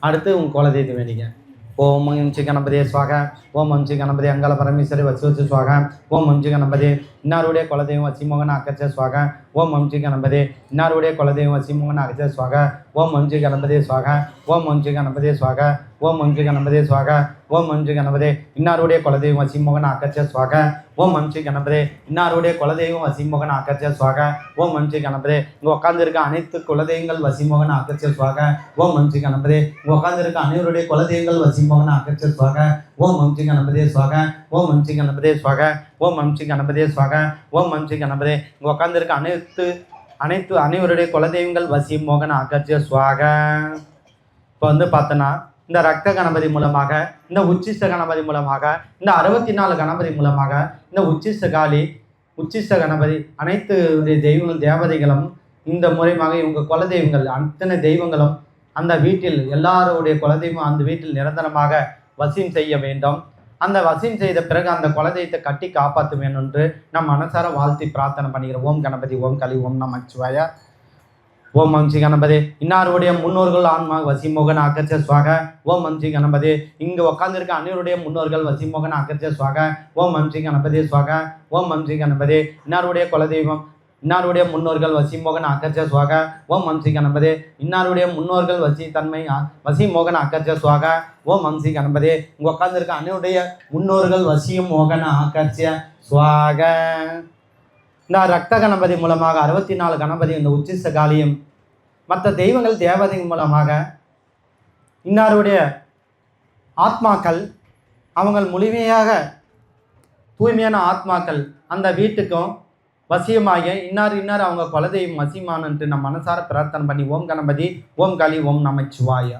அடுத்து உங்கள் குலதெய்வத்தை வேண்டிங்க ஓம் ஹம்சி கணபதியே சுவாக. ஓம் ஹம்சி கணபதி அங்கால பரமேஸ்வரி வச்சு வச்சு சுவாக. ஓம் ஹம்சி கணபதி இன்னாருடைய குலதெய்வம் வசிமோகன் அக்கச்ச சுவாக. ஓம் ஹம்சி கணபதி இன்னாருடைய குலதெய்வம் வசிமோகன் அக்கச்ச சுவாக. ஓம் ஹம்சி கணபதி சுவாக. ஓம் ஹம்சி கணபதி சுவாக. ஓம் மஞ்சு கணபதே சுவாக. ஓம் மஞ்சு கணபதே. இன்னாருடைய குலதெய்வம் வசிமோகன் அக்கச்ச சுவாக. ஓம் ஹம்சி கணபதே. இன்னாருடைய குலதெய்வம் வசிமோகன் அக்கச்ச சுவாக. ஓம் ஹம்சி கணபதே. இங்கே உட்காந்துருக்க அனைத்து குலதெய்வங்கள் வசிமோகன் அக்கச்ச சுவாக. ஓம் ஹம்சி கணபதி. இங்கே உட்காந்துருக்க அனைவருடைய குலதெய்வங்கள் வசிமோகன் அக்கச்ச சுவாக. ஓம் ஹம்சி கணபதே சுவாக. ஓம் ஹம்சி கணபதே சுவாக. ஓம் ஹம்சி கணபதே சுவாக. ஓம் ஹம்சி கணபதே. இங்கே உட்காந்துருக்க அனைத்து அனைத்து அனைவருடைய குலதெய்வங்கள் வசி மோகன் அகர்ஜ சுவாக. இப்போ வந்து பார்த்தோன்னா இந்த ரத்த கணபதி மூலமாக இந்த உச்சிஷ்ட கணபதி மூலமாக இந்த அறுபத்தி நாலு கணபதி மூலமாக இந்த உச்சிஷ்ட காளி உச்சிஷ்ட கணபதி அனைத்து தெய்வங்கள் தேவதைகளும் இந்த முறைமாக இவங்க குலதெய்வங்கள் அத்தனை தெய்வங்களும் அந்த வீட்டில் எல்லாருடைய குலதெய்வம் அந்த வீட்டில் நிரந்தரமாக வசியம் செய்ய வேண்டும். அந்த வசியம் செய்த பிறகு அந்த குலதெய்வத்தை கட்டி காப்பாற்ற வேண்டும் என்று நம் மனசார வாழ்த்தி பிரார்த்தனை பண்ணிக்கிறோம். ஓம் கணபதி ஓம் கலி ஓம் நமச்சிவாய. ஓம் வம்சி கணபதி. இன்னாருடைய முன்னோர்கள் ஆன்மா வசிமோகன் அக்கச்ச சுவாக. ஓம் வம்சி கணபதி. இங்கு உட்காந்துருக்க அன்னியருடைய முன்னோர்கள் வசிமோகன் அக்கச்ச சுவாக. ஓம் வம்சி கணபதி சுவாக. ஓம் வம்சி கணபதி. இன்னாருடைய குலதெய்வம். இன்னாருடைய முன்னோர்கள் வசிமோகன் அக்கச்ச சுவாக. ஓம் வம்சி கணபதி. இன்னாருடைய முன்னோர்கள் வசி தன்மை வசிமோகன் அக்கச்ச சுவாக. ஓம் வம்சி கணபதி. இங்கே உட்காந்துருக்க அனைவருடைய முன்னோர்கள் வசியும் மோகன ஆக்கச்ச சுவாக. இந்த ரத்த கணபதி மூலமாக அறுபத்தி நாலு கணபதி இந்த உச்சிஷ்ட காலியும் மற்ற தெய்வங்கள் தேவதைகள் மூலமாக இன்னாருடைய ஆத்மாக்கள் அவங்கள் முழுமையாக தூய்மையான ஆத்மாக்கள் அந்த வீட்டுக்கும் வசியமாகிய இன்னார் இன்னார் அவங்க குலதெய்வம் வசியமானன்ட்டு நம்ம மனசார பிரார்த்தனை பண்ணி ஓம் கணபதி ஓம் காளி ஓம் நமச்சிவாயா.